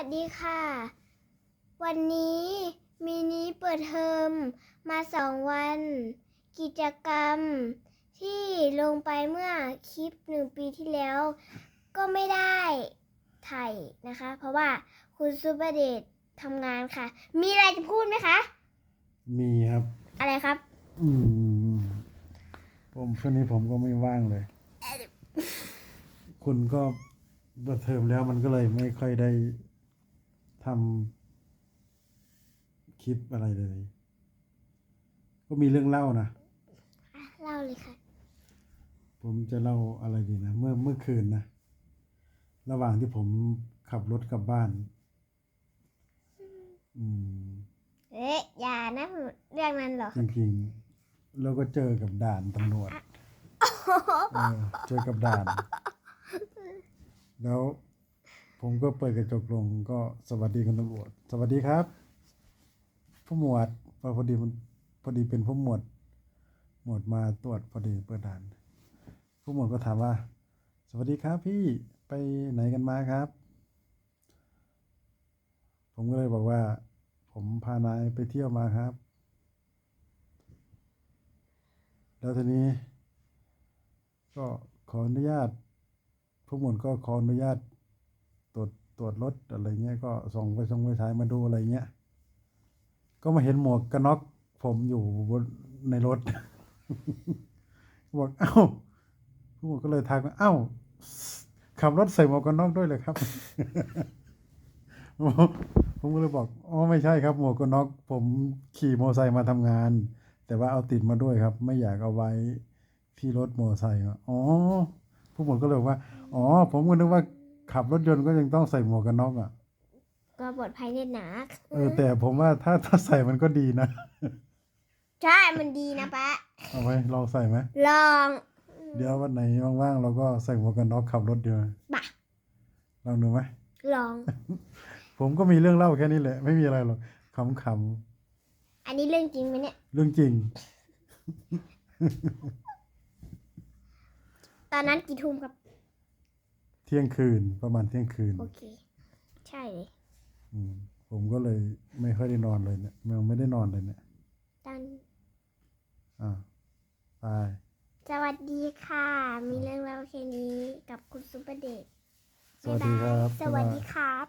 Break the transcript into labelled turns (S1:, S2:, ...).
S1: วัสดีค่ะ วันนี้มินิเปิดเทอมมาสองวัน กิจกรรม ที่ลงไปเมื่อคลิปหนึ่งปีที่แล้ว ก็ไม่ได้ถ่ายนะคะ เพราะว่าคุณซูเปอร์เดชทำงานค่ะ มีอะไรจะพูดไหมคะ
S2: มีครับ
S1: อะไรครับ
S2: อืม ผมช่วงนี้ผมก็ไม่ว่างเลย คุณก็เปิดเทอมแล้วมันก็เลยไม่ค่อยได้ทำคลิปอะไรเลย ก็มีเรื่องเล่านะ
S1: อะเล่าเลยค่ะ
S2: ผมจะเล่าอะไรดีนะ เมื่อเมื่อคืนนะ ระหว่างที่ผมขับรถกลับบ้าน อืม
S1: เอ๊ะอย่านะเรื่องนั้นเหรอ
S2: จริงๆแล้วก็เจอกับด่านตำรวจเออเจอกับด่าน แล้ว ผมก็เปิดกระจกลงก็สวัสดีคุณตำรวจ สวัสดีครับ ผู้หมวดพอพอดีพอดีเป็นผู้หมวด หมวดมาตรวจพอดีเปิดด่าน ผู้หมวดก็ถามว่า สวัสดีครับพี่ไปไหนกันมาครับ ผมก็เลยบอกว่า ผมพานายไปเที่ยวมาครับ แล้วทีนี้ ก็ขออนุญาตผู้หมวดก็ขออนุญาต ตรวจรถอะไรเงี้ยก็ส่งไปส่งไปถ่ายมาดูอะไรเงี้ย ก็มาเห็นหมวกกันน็อกผมอยู่บนในรถบอกเอ้าผู้หมวดก็เลยทักว่าเอ้าขับรถใส่หมวกกันน็อกด้วยเลยครับ ผมก็เลยบอกอ๋อไม่ใช่ครับ หมวกกันน็อก ผมขี่มอเตอร์ไซค์มาทำงาน แต่ว่าเอาติดมาด้วยครับ ไม่อยากเอาไว้ที่รถมอเตอร์ไซค์อ๋อผู้หมวดก็เลยว่า อ๋อ ผมก็นึกว่า ขับรถยนต์ก็ยังต้องใส่หมวกกันน็อกอะ
S1: ก็ปลอดภัยแน่หนา
S2: เออ แต่ผมว่าถ้าถ้าใส่มันก็ดีนะ
S1: ใช่มันดีนะปะ
S2: เอาไว้ลองใส่ไหม
S1: ลอง
S2: เดี๋ยววันไหนว่างๆเราก็ใส่หมวกกันน็อกขับรถเดียว
S1: บะ
S2: ลองดูไหม
S1: ลอง
S2: ผมก็มีเรื่องเล่าแค่นี้แหละ ไม่มีอะไรหรอกขำ
S1: อันนี้เรื่องจริงไหมเนี่ย
S2: ๆเรื่องจริง
S1: ตอนนั้นกี่ทุ่มครับ
S2: เที่ยงคืนประมาณเที่ยงคืน
S1: โอเค ใช่เลย
S2: อืมผมก็เลยไม่ค่อยได้นอนเลยเนี่ยยังไม่ได้นอนเลยเนี่ย
S1: ตอน
S2: อ่าไป
S1: สวัสดีค่ะ มีเรื่องเล่าแค่นี้กับคุณซุปเปอร์เดช
S2: สวัสดีครับ
S1: สวัสดีครับ